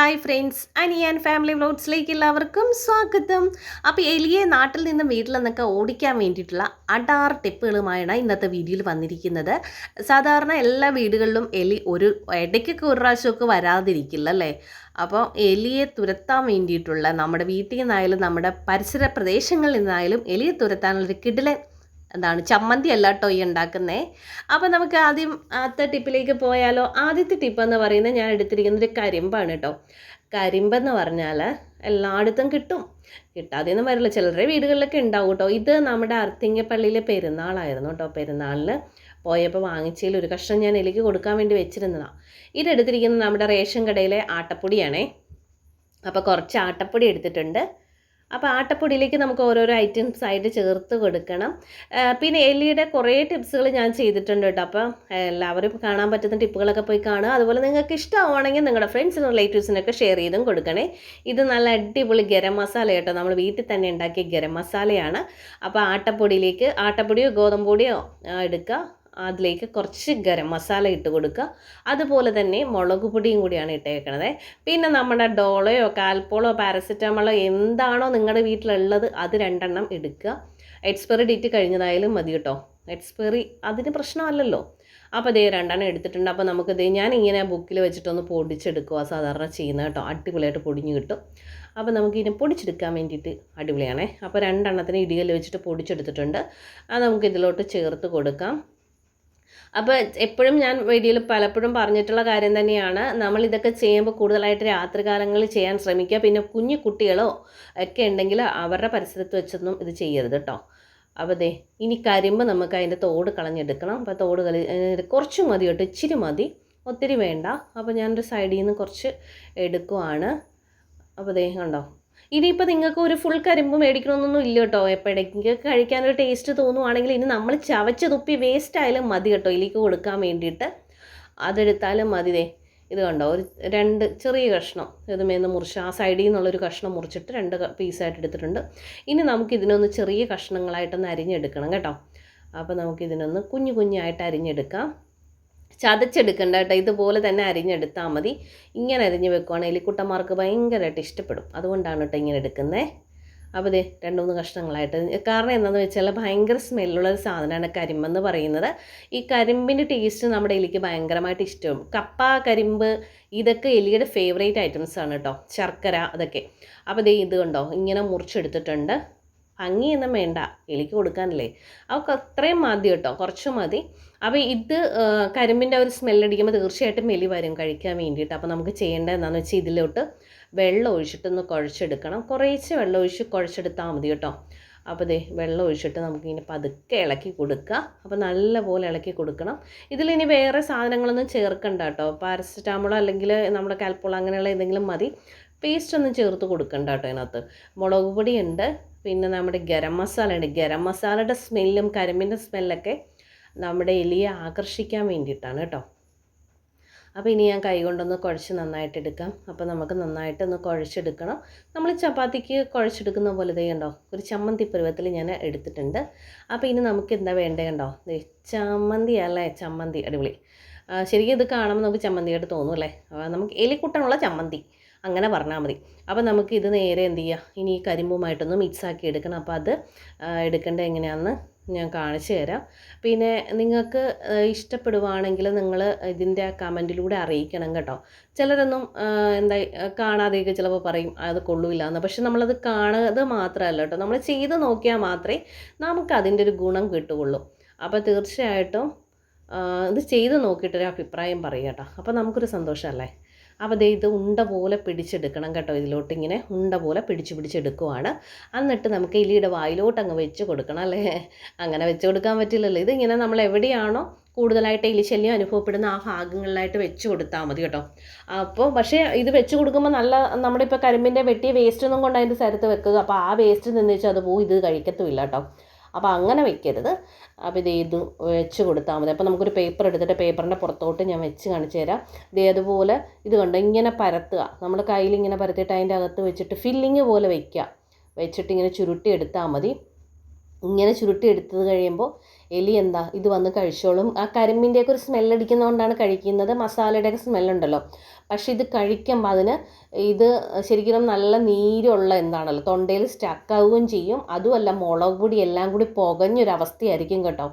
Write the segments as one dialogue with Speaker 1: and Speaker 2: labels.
Speaker 1: Hi friends Aniyan family വ്ലോഗ്സിലേക്ക് എല്ലാവർക്കും സ്വാഗതം. അപ്പോൾ എലിയെ നാട്ടിൽ നിന്നും വീട്ടിൽ നിന്നൊക്കെ ഓടിക്കാൻ വേണ്ടിയിട്ടുള്ള അടാറ് ടിപ്പുകളുമായാണ് ഇന്നത്തെ വീഡിയോയിൽ വന്നിരിക്കുന്നത്. സാധാരണ എല്ലാ വീടുകളിലും എലി ഒരു ഇടയ്ക്കൊക്കെ ഒരു പ്രാവശ്യമൊക്കെ വരാതിരിക്കില്ല അല്ലേ? അപ്പോൾ എലിയെ തുരത്താൻ വേണ്ടിയിട്ടുള്ള നമ്മുടെ വീട്ടിൽ നിന്നായാലും നമ്മുടെ പരിസര പ്രദേശങ്ങളിൽ നിന്നായാലും എലിയെ തുരത്താനുള്ളൊരു കിടിലൻ എന്താണ് ചമ്മന്തി അല്ല കേട്ടോ ഈ ഉണ്ടാക്കുന്നേ. അപ്പോൾ നമുക്ക് ആദ്യം ആദ്യത്തെ ടിപ്പിലേക്ക് പോയാലോ. ആദ്യത്തെ ടിപ്പ് എന്ന് പറയുന്നത് ഞാൻ എടുത്തിരിക്കുന്നത് ഒരു കരിമ്പാണ് കേട്ടോ കരിമ്പെന്ന് പറഞ്ഞാൽ എല്ലായിടത്തും കിട്ടും. കിട്ടാതെയൊന്നും വരില്ല. ചിലരുടെ വീടുകളിലൊക്കെ ഉണ്ടാവും കേട്ടോ ഇത് നമ്മുടെ അർത്തിങ്കപ്പള്ളിയിലെ പെരുന്നാളായിരുന്നു കേട്ടോ പെരുന്നാളിൽ പോയപ്പോൾ വാങ്ങിച്ചതിൽ ഒരു കഷ്ണം ഞാൻ എലിക്ക് കൊടുക്കാൻ വേണ്ടി വെച്ചിരുന്നതാണ് ഇതെടുത്തിരിക്കുന്നത് നമ്മുടെ റേഷൻ കടയിലെ ആട്ടപ്പൊടിയാണേ. അപ്പോൾ കുറച്ച് ആട്ടപ്പൊടി എടുത്തിട്ടുണ്ട്. അപ്പോൾ ആട്ടപ്പൊടിയിലേക്ക് നമുക്ക് ഓരോരോ ഐറ്റംസ് ആയിട്ട് ചേർത്ത് കൊടുക്കണം. പിന്നെ എല്ലിയുടെ കുറേ ടിപ്സുകൾ ഞാൻ ചെയ്തിട്ടുണ്ട് കേട്ടോ. അപ്പോൾ എല്ലാവരും കാണാൻ പറ്റുന്ന ടിപ്പുകളൊക്കെ പോയി കാണുക. അതുപോലെ നിങ്ങൾക്ക് ഇഷ്ടമാണെങ്കിൽ നിങ്ങളുടെ ഫ്രണ്ട്സിനും റിലേറ്റീവ്സിനൊക്കെ ഷെയർ ചെയ്തും കൊടുക്കണേ. ഇത് നല്ല അടിപൊളി ഗരം മസാല കേട്ടോ. നമ്മൾ വീട്ടിൽ തന്നെ ഉണ്ടാക്കിയ ഗരം മസാലയാണ്. അപ്പോൾ ആട്ടപ്പൊടിയിലേക്ക് ആട്ടപ്പൊടിയോ ഗോതമ്പൊടിയോ എടുക്കുക. അതിലേക്ക് കുറച്ച് ഗരം മസാല ഇട്ട് കൊടുക്കുക. അതുപോലെ തന്നെ മുളക് പൊടിയും കൂടിയാണ് ഇട്ടേക്കണത്. പിന്നെ നമ്മുടെ ഡോളയോ കാൽപോളോ പാരസെറ്റമോളോ എന്താണോ നിങ്ങളുടെ വീട്ടിലുള്ളത് അത് രണ്ടെണ്ണം എടുക്കുക. എക്സ്പയറി ഡേറ്റ് കഴിഞ്ഞതായാലും മതി കേട്ടോ. എക്സ്പയറി അതിന് പ്രശ്നമല്ലല്ലോ. അപ്പോൾ ദേ രണ്ടെണ്ണം എടുത്തിട്ടുണ്ട്. അപ്പോൾ നമുക്ക് ദേ ഞാൻ ഇങ്ങനെ ബുക്കിൽ വെച്ചിട്ടൊന്ന് പൊടിച്ചെടുക്കുക സാധാരണ ചെയ്യുന്നത് കേട്ടോ. അടിപൊളിയായിട്ട് പൊടിഞ്ഞു കിട്ടും. അപ്പോൾ നമുക്ക് ഇതിനെ പൊടിച്ചെടുക്കാൻ വേണ്ടിയിട്ട് അടിപൊളിയാണേ. അപ്പോൾ രണ്ടെണ്ണത്തിന് ഇടികല്ല് വെച്ചിട്ട് പൊടിച്ചെടുത്തിട്ടുണ്ട്. അത് നമുക്ക് ഇതിലോട്ട് ചേർത്ത് കൊടുക്കാം. അപ്പോൾ എപ്പോഴും ഞാൻ വീഡിയോയിൽ പലപ്പോഴും പറഞ്ഞിട്ടുള്ള കാര്യം തന്നെയാണ്. നമ്മൾ ഇതൊക്കെ ചെയ്യുമ്പോൾ കൂടുതലായിട്ട് രാത്രി കാലങ്ങളിൽ ചെയ്യാൻ ശ്രമിക്കുക. പിന്നെ കുഞ്ഞു കുട്ടികളോ ഒക്കെ ഉണ്ടെങ്കിൽ അവരുടെ പരിസരത്ത് വെച്ചൊന്നും ഇത് ചെയ്യരുത് കേട്ടോ. അപ്പോൾ ദേ ഇനി കരിമ്പ് നമുക്ക് അതിന്റെ തോട് കളഞ്ഞെടുക്കണം. അപ്പോൾ തോട് കളി കുറച്ച് മതി കേട്ടോ. ഇച്ചിരി മതി. ഒത്തിരി വേണ്ട. അപ്പോൾ ഞാനൊരു സൈഡിൽ നിന്ന് കുറച്ച് എടുക്കുവാണ്. അപ്പോൾ ദേ കണ്ടോ? ഇനിയിപ്പോൾ നിങ്ങൾക്ക് ഒരു ഫുൾ കരിമ്പ് മേടിക്കണമെന്നൊന്നും ഇല്ല കേട്ടോ. എപ്പോഴെങ്കിലും കഴിക്കാനൊരു ടേസ്റ്റ് തോന്നുവാണെങ്കിൽ ഇനി നമ്മൾ ചവച്ച് തുപ്പി വേസ്റ്റ് ആയാലും മതി കേട്ടോ. ഇതിലേക്ക് കൊടുക്കാൻ വേണ്ടിയിട്ട്. അതെടുത്താലും മതി ദേ. ഇത് കണ്ടോ? ഒരു രണ്ട് ചെറിയ കഷ്ണം. ഇത് മേന്ന് മുറിച്ച് ആ സൈഡിൽ നിന്നുള്ളൊരു കഷ്ണം മുറിച്ചിട്ട് രണ്ട് പീസായിട്ട് എടുത്തിട്ടുണ്ട്. ഇനി നമുക്ക് ഇതിനൊന്ന് ചെറിയ കഷ്ണങ്ങളായിട്ടൊന്ന് അരിഞ്ഞെടുക്കണം കേട്ടോ. അപ്പോൾ നമുക്ക് ഇതിനൊന്ന് കുഞ്ഞു കുഞ്ഞായിട്ട് അരിഞ്ഞെടുക്കാം. ചതച്ചെടുക്കണ്ട കേട്ടോ. ഇതുപോലെ തന്നെ അരിഞ്ഞെടുത്താൽ മതി. ഇങ്ങനെ അരിഞ്ഞ് വെക്കുവാണെങ്കിൽ എലിക്കുട്ടന്മാർക്ക് ഭയങ്കരമായിട്ട് ഇഷ്ടപ്പെടും. അതുകൊണ്ടാണ് കേട്ടോ ഇങ്ങനെ എടുക്കുന്നത് അപ്പോൾ ഇത് രണ്ട് മൂന്ന് കഷ്ണങ്ങളായിട്ട്. കാരണം എന്താണെന്ന് വെച്ചാൽ ഭയങ്കര സ്മെല്ലുള്ള ഒരു സാധനമാണ് കരിമ്പെന്ന് പറയുന്നത്. ഈ കരിമ്പിന്റെ ടേസ്റ്റ് നമ്മുടെ എലിക്ക് ഭയങ്കരമായിട്ട് ഇഷ്ടവും. കപ്പ കരിമ്പ് ഇതൊക്കെ എലിയുടെ ഫേവറേറ്റ് ഐറ്റംസ് ആണ് കേട്ടോ. ശർക്കര അതൊക്കെ. അപ്പോൾ ദേ ഇത് കണ്ടോ? ഇങ്ങനെ മുറിച്ചെടുത്തിട്ടുണ്ട്. ഭംഗിയൊന്നും വേണ്ട. എലിക്ക് കൊടുക്കാനല്ലേ. അവൾക്ക് അത്രയും മതി കേട്ടോ. കുറച്ച് മതി. അപ്പോൾ ഇത് കരിമ്പിന്റെ ഒരു സ്മെല്ലടിക്കുമ്പോൾ തീർച്ചയായിട്ടും എലി വരും കഴിക്കാൻ വേണ്ടിയിട്ട്. അപ്പോൾ നമുക്ക് ചെയ്യേണ്ടത് എന്താണെന്ന് വെച്ചാൽ ഇതിലോട്ട് വെള്ളം ഒഴിച്ചിട്ടൊന്ന് കുഴച്ചെടുക്കണം. കുറേശ്ശെ വെള്ളം ഒഴിച്ച് കുഴച്ചെടുത്താൽ മതി കേട്ടോ. അപ്പോൾ ദേ വെള്ളം ഒഴിച്ചിട്ട് നമുക്കിങ്ങനെ പതുക്കെ ഇളക്കി കൊടുക്കുക അപ്പോൾ നല്ലപോലെ ഇളക്കി കൊടുക്കണം. ഇതിലിനി വേറെ സാധനങ്ങളൊന്നും ചേർക്കണ്ട കേട്ടോ. പാരസെറ്റാമോളോ അല്ലെങ്കിൽ നമ്മുടെ കാൽപ്പോളോ അങ്ങനെയുള്ള എന്തെങ്കിലും മതി. പേസ്റ്റ് ഒന്നും ചേർത്ത് കൊടുക്കണ്ട കേട്ടോ അതിനകത്ത്. മുളക് പൊടിയുണ്ട് പിന്നെ നമ്മുടെ ഗരം മസാല ഉണ്ട് ഗരം മസാലയുടെ സ്മെല്ലും കരിമ്പിന്റെ സ്മെല്ലൊക്കെ നമ്മുടെ എലിയെ ആകർഷിക്കാൻ വേണ്ടിയിട്ടാണ് കേട്ടോ. അപ്പോൾ ഇനി ഞാൻ കൈ കൊണ്ടൊന്ന് കുഴച്ച് നന്നായിട്ട് എടുക്കാം. അപ്പോൾ നമുക്ക് നന്നായിട്ട് ഒന്ന് കുഴച്ചെടുക്കണം. നമ്മൾ ചപ്പാത്തിക്ക് കുഴച്ചെടുക്കുന്ന പോലെ ദേ കണ്ടോ ഒരു ചമ്മന്തി പരുവത്തിൽ ഞാൻ എടുത്തിട്ടുണ്ട്. അപ്പോൾ ഇനി നമുക്ക് എന്താ വേണ്ടത് കണ്ടോ? ചമ്മന്തി അല്ലേ? ചമ്മന്തി അടിപൊളി. ശരിക്കും ഇത് കാണുമ്പോൾ നമുക്ക് ചമ്മന്തിയായിട്ട് തോന്നും അല്ലേ? നമുക്ക് എലിക്കുട്ടനുള്ള ചമ്മന്തി. അങ്ങനെ പറഞ്ഞാൽ മതി. അപ്പോൾ നമുക്ക് ഇത് നേരെ എന്ത് ചെയ്യുക ഇനി ഈ കരിമ്പുമായിട്ടൊന്ന് മിക്സ് ആക്കി എടുക്കണം. അപ്പോൾ അത് എടുക്കേണ്ടത് എങ്ങനെയാണെന്ന് ഞാൻ കാണിച്ചു തരാം. പിന്നെ നിങ്ങൾക്ക് ഇഷ്ടപ്പെടുവാണെങ്കിൽ നിങ്ങൾ ഇതിന്റെ കമന്റിലൂടെ അറിയിക്കണം കേട്ടോ. ചിലരൊന്നും എന്താ കാണാതെയൊക്കെ ചിലപ്പോൾ പറയും അത് കൊള്ളൂല്ല എന്ന് പക്ഷെ നമ്മളത് കാണുന്നത് മാത്രമല്ല കേട്ടോ. നമ്മൾ ചെയ്ത് നോക്കിയാൽ മാത്രമേ നമുക്ക് അതിന്റെ ഒരു ഗുണം കിട്ടുകയുള്ളൂ. അപ്പോൾ തീർച്ചയായിട്ടും ഇത് ചെയ്ത് നോക്കിയിട്ടൊരു അഭിപ്രായം പറയുക കേട്ടോ. അപ്പോൾ നമുക്കൊരു സന്തോഷമല്ലേ? അപ്പോൾ ദേ ഇത് ഉണ്ട പോലെ പിടിച്ചെടുക്കണം കേട്ടോ ഇതിലോട്ട് ഇങ്ങനെ ഉണ്ട പോലെ പിടിച്ച് പിടിച്ചെടുക്കുവാണ്. എന്നിട്ട് നമുക്ക് എലിയുടെ വായിലോട്ട് അങ്ങ് വെച്ച് കൊടുക്കണം അല്ലേ? അങ്ങനെ വെച്ച് കൊടുക്കാൻ പറ്റില്ലല്ലോ. ഇതിങ്ങനെ നമ്മൾ എവിടെയാണോ കൂടുതലായിട്ട് എലിശല്യം അനുഭവപ്പെടുന്ന ആ ഭാഗങ്ങളിലായിട്ട് വെച്ച് കൊടുത്താൽ മതി കേട്ടോ. അപ്പോൾ പക്ഷേ ഇത് വെച്ച് കൊടുക്കുമ്പോൾ നല്ല നമ്മുടെ ഇപ്പോൾ കരിമ്പിന്റെ വെട്ടിയ വേസ്റ്റ് ഒന്നും കൊണ്ട് അതിന്റെ സ്ഥലത്ത് വെക്കുക. അപ്പോൾ ആ വേസ്റ്റ് നിന്ന് വെച്ചാൽ അത് പോയി ഇത് കഴിക്കത്തുമില്ല കേട്ടോ. അപ്പോൾ അങ്ങനെ വെക്കരുത്. അപ്പോൾ ഇത് ഇത് വെച്ച് കൊടുത്താൽ മതി. അപ്പോൾ നമുക്കൊരു പേപ്പർ എടുത്തിട്ട് പേപ്പറിന്റെ പുറത്തോട്ട് ഞാൻ വെച്ച് കാണിച്ചു തരാം. ഇത് അതുപോലെ ഇത് കണ്ട് ഇങ്ങനെ പരത്തുക. നമ്മൾ കയ്യിൽ ഇങ്ങനെ പരത്തിയിട്ട് അതിന്റെ അകത്ത് വെച്ചിട്ട് ഫില്ലിങ് പോലെ വെക്കുക വെച്ചിട്ട് ഇങ്ങനെ ചുരുട്ടി എടുത്താൽ മതി. ഇങ്ങനെ ചുരുട്ടി എടുത്തത് കഴിയുമ്പോൾ എലി എന്താ ഇത് വന്ന് കഴിച്ചോളും. ആ കരിമ്പിന്റെയൊക്കെ ഒരു സ്മെല്ലടിക്കുന്നതുകൊണ്ടാണ് കഴിക്കുന്നത്. മസാലയുടെയൊക്കെ സ്മെല്ലുണ്ടല്ലോ പക്ഷേ ഇത് കഴിക്കുമ്പോൾ അതിന് ഇത് ശരിക്കും നല്ല നീരുള്ള എന്താണല്ലോ തൊണ്ടയിൽ സ്റ്റക്കാവുകയും ചെയ്യും. അതുമല്ല മുളക് പൊടി എല്ലാം കൂടി പുകഞ്ഞൊരവസ്ഥയായിരിക്കും കേട്ടോ.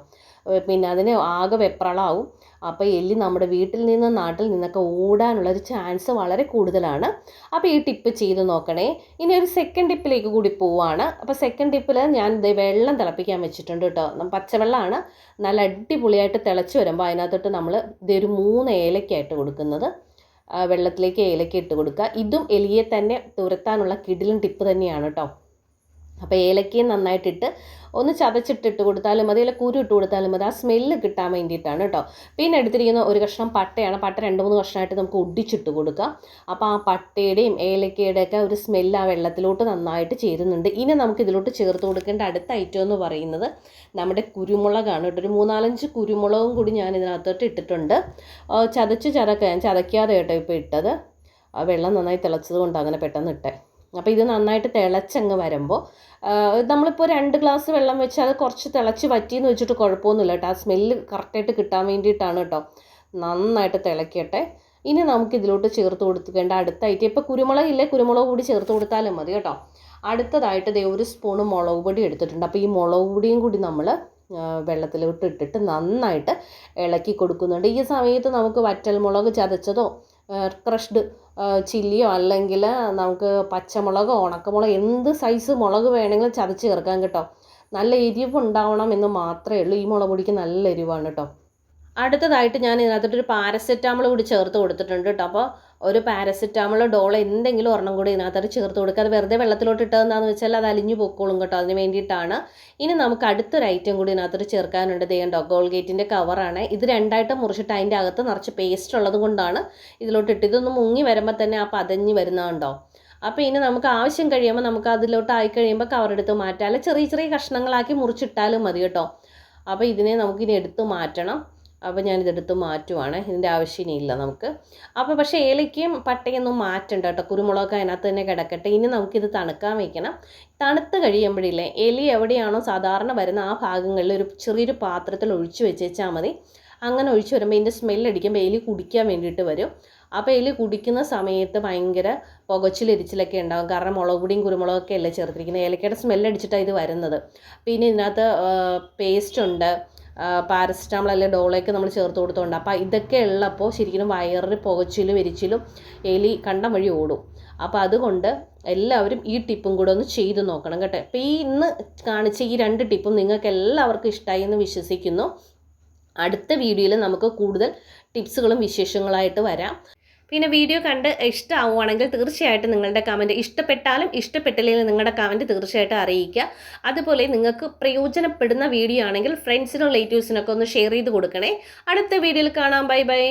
Speaker 1: പിന്നെ അതിന് ആകെ വെപ്രളാവും. അപ്പോൾ എല്ലി നമ്മുടെ വീട്ടിൽ നിന്ന് നാട്ടിൽ നിന്നൊക്കെ ഓടാനുള്ള ഒരു ചാൻസ് വളരെ കൂടുതലാണ്. അപ്പോൾ ഈ ടിപ്പ് ചെയ്ത് നോക്കണേ. ഇനി ഒരു സെക്കൻഡ് ടിപ്പിലേക്ക് കൂടി പോവാണ്. അപ്പോൾ സെക്കൻഡ് ടിപ്പിൽ ഞാൻ ഇത് വെള്ളം തിളപ്പിക്കാൻ വെച്ചിട്ടുണ്ട് കേട്ടോ. പച്ചവെള്ളമാണ് നല്ല അടിപൊളിയായിട്ട് തിളച്ച് വരുമ്പോൾ അതിനകത്തോട്ട് നമ്മൾ ഇതൊരു മൂന്ന് ഏലക്കായിട്ട് കൊടുക്കുന്നത്. വെള്ളത്തിലേക്ക് ഏലക്ക ഇട്ട് കൊടുക്കുക. ഇതും എലിയെ തന്നെ തുരത്താനുള്ള കിടിലും ടിപ്പ് തന്നെയാണ് കേട്ടോ. അപ്പോൾ ഏലക്കയും നന്നായിട്ടിട്ട് ഒന്ന് ചതച്ചിട്ടിട്ട് കൊടുത്താലും മതി അല്ലെങ്കിൽ കുരു ഇട്ട് കൊടുത്താലും മതി. ആ സ്മെല്ല് കിട്ടാൻ വേണ്ടിയിട്ടാണ് കേട്ടോ. പിന്നെ എടുത്തിരിക്കുന്ന ഒരു കഷ്ണം പട്ടയാണ്. പട്ട രണ്ട് മൂന്ന് കഷ്ണമായിട്ട് നമുക്ക് ഒടിച്ചിട്ട് കൊടുക്കാം. അപ്പോൾ ആ പട്ടയുടെയും ഏലക്കയുടെ ഒക്കെ ഒരു സ്മെല്ല് ആ വെള്ളത്തിലോട്ട് നന്നായിട്ട് ചേരുന്നുണ്ട്. ഇനി നമുക്ക് ഇതിലോട്ട് ചേർത്ത് കൊടുക്കേണ്ട അടുത്ത ഐറ്റം എന്ന് പറയുന്നത് നമ്മുടെ കുരുമുളകാണ് കേട്ടോ. ഒരു മൂന്നാലഞ്ച് കുരുമുളകും കൂടി ഞാൻ ഇതിനകത്തോട്ട് ഇട്ടിട്ടുണ്ട്. ചതച്ച് ചതക്കാൻ ചതയ്ക്കാതെ കേട്ടോ ഇപ്പോൾ ഇട്ടത്. ആ വെള്ളം നന്നായി തിളച്ചത് കൊണ്ട് അങ്ങനെ പെട്ടെന്ന് ഇട്ടേ. അപ്പോൾ ഇത് നന്നായിട്ട് തിളച്ചങ്ങ് വരുമ്പോൾ നമ്മളിപ്പോൾ രണ്ട് ഗ്ലാസ് വെള്ളം വെച്ച് അത് കുറച്ച് തിളച്ച് വറ്റിയെന്ന് വെച്ചിട്ട് കുഴപ്പമൊന്നുമില്ല കേട്ടോ. ആ സ്മെല്ല് കറക്റ്റായിട്ട് കിട്ടാൻ വേണ്ടിയിട്ടാണ് കേട്ടോ. നന്നായിട്ട് തിളക്കട്ടെ. ഇനി നമുക്ക് ഇതിലോട്ട് ചേർത്ത് കൊടുക്കേണ്ട അടുത്തായിട്ട് ഇപ്പോൾ കുരുമുളക് ഇല്ലേ? കുരുമുളക് കൂടി ചേർത്ത് കൊടുത്താലും മതി കേട്ടോ. അടുത്തതായിട്ട് ദേ ഒരു സ്പൂൺ മുളക് പൊടി എടുത്തിട്ടുണ്ട്. അപ്പോൾ ഈ മുളക് പൊടിയും കൂടി നമ്മൾ വെള്ളത്തിലോട്ട് ഇട്ടിട്ട് നന്നായിട്ട് ഇളക്കി കൊടുക്കുന്നുണ്ട്. ഈ സമയത്ത് നമുക്ക് വറ്റൽ മുളക് ചതച്ചതോ ക്രഷ്ഡ് ചില്ലിയോ അല്ലെങ്കിൽ നമുക്ക് പച്ചമുളകോ ഉണക്കമുളകോ എന്ത് സൈസ് മുളക് വേണമെങ്കിലും ചതച്ച് ചേർക്കാം കേട്ടോ. നല്ല എരിവ് ഉണ്ടാവണം എന്ന് മാത്രമേ ഉള്ളൂ. ഈ മുളക് പൊടിക്ക് നല്ല എരിവാണ് കേട്ടോ. അടുത്തതായിട്ട് ഞാൻ ഇതിനകത്തോട്ടൊരു പാരസെറ്റാമോൾ കൂടി ചേർത്ത് കൊടുത്തിട്ടുണ്ട് കേട്ടോ. അപ്പോൾ ഒരു പാരസിറ്റാമോളോ ഡോളോ എന്തെങ്കിലും ഒരെണ്ണം കൂടി ഇതിനകത്തോട്ട് ചേർത്ത് കൊടുക്കുക. അത് വെറുതെ വെള്ളത്തിലോട്ട് ഇട്ടതെന്നാന്ന് വെച്ചാൽ അത് അലിഞ്ഞു പൊക്കോളും കേട്ടോ. അതിന് വേണ്ടിയിട്ടാണ്. ഇനി നമുക്ക് അടുത്തൊരു ഐറ്റം കൂടി ഇതിനകത്തോട്ട് ചേർക്കാനുണ്ട്. ദേണ്ടോ ഗോൾഗേറ്റിന്റെ കവറാണ് ഇത് രണ്ടായിട്ട് മുറിച്ചിട്ട് അതിന്റെ അകത്ത് നിറച്ച് പേസ്റ്റ് ഉള്ളത് കൊണ്ടാണ് ഇതിലോട്ട് ഇട്ട്. ഇതൊന്ന് മുങ്ങി വരുമ്പോൾ തന്നെ ആ പതഞ്ഞ് വരുന്നതുണ്ടോ അപ്പോൾ ഇനി നമുക്ക് ആവശ്യം കഴിയുമ്പോൾ നമുക്ക് അതിലോട്ട് ആയി കഴിയുമ്പോൾ കവറെടുത്ത് മാറ്റാം. അല്ല ചെറിയ ചെറിയ കഷ്ണങ്ങളാക്കി മുറിച്ചിട്ടാലും മതി കേട്ടോ. അപ്പോൾ ഇതിനെ നമുക്കിനി എടുത്ത് മാറ്റണം. അപ്പോൾ ഞാനിതെടുത്ത് മാറ്റുവാണ്. ഇതിന്റെ ആവശ്യം ഇല്ല നമുക്ക്. അപ്പോൾ പക്ഷേ ഏലയ്ക്കും പട്ടയൊന്നും മാറ്റണ്ട കേട്ടോ. കുരുമുളകൊക്കെ അതിനകത്ത് തന്നെ കിടക്കട്ടെ. ഇനി നമുക്കിത് തണുക്കാൻ വയ്ക്കണം തണുത്ത് കഴിയുമ്പോഴില്ലേ എലി എവിടെയാണോ സാധാരണ വരുന്ന ആ ഭാഗങ്ങളിൽ ഒരു ചെറിയൊരു പാത്രത്തിൽ ഒഴിച്ചു വെച്ചേച്ചാൽ മതി. അങ്ങനെ ഒഴിച്ചു വരുമ്പോൾ ഇതിന്റെ സ്മെല്ലടിക്കുമ്പോൾ എലി കുടിക്കാൻ വേണ്ടിയിട്ട് വരും. അപ്പോൾ എലി കുടിക്കുന്ന സമയത്ത് ഭയങ്കര പുകച്ചിലെരിച്ചിലൊക്കെ ഉണ്ടാകും കാരണം മുളക് പൊടിയും കുരുമുളകൊക്കെ അല്ലേ ചേർത്തിരിക്കുന്നത്. ഏലക്കയുടെ സ്മെല്ലടിച്ചിട്ടാണ് ഇത് വരുന്നത്. പിന്നെ ഇതിനകത്ത് പേസ്റ്റ് ഉണ്ട്. പാരസിറ്റാമോൾ അല്ലെങ്കിൽ ഡോളൊക്കെ നമ്മൾ ചേർത്ത് കൊടുത്തുകൊണ്ട് അപ്പോൾ ഇതൊക്കെ ഉള്ളപ്പോൾ ശരിക്കും വയറിന് പുകച്ചിലും എരിച്ചിലും എലി കണ്ടം വഴി ഓടും. അപ്പോൾ അതുകൊണ്ട് എല്ലാവരും ഈ ടിപ്പും കൂടെ ഒന്ന് ചെയ്ത് നോക്കണം കേട്ടോ. അപ്പോൾ ഈ ഇന്ന് കാണിച്ച ഈ രണ്ട് ടിപ്പും നിങ്ങൾക്ക് എല്ലാവർക്കും ഇഷ്ടമായി എന്ന് വിശ്വസിക്കുന്നു. അടുത്ത വീഡിയോയിൽ നമുക്ക് കൂടുതൽ ടിപ്സുകളും വിശേഷങ്ങളായിട്ട് വരാം. പിന്നെ വീഡിയോ കണ്ട് ഇഷ്ടമാവുകയാണെങ്കിൽ തീർച്ചയായിട്ടും നിങ്ങളുടെ കമന്റ് ഇഷ്ടപ്പെട്ടാലും ഇഷ്ടപ്പെട്ടില്ലെങ്കിലും നിങ്ങളുടെ കമന്റ് തീർച്ചയായിട്ടും അറിയിക്കുക. അതുപോലെ നിങ്ങൾക്ക് പ്രയോജനപ്പെടുന്ന വീഡിയോ ആണെങ്കിൽ ഫ്രണ്ട്സിനും റിലേറ്റീവ്സിനൊക്കെ ഒന്ന് ഷെയർ ചെയ്ത് കൊടുക്കണേ. അടുത്ത വീഡിയോയിൽ കാണാം. Bye bye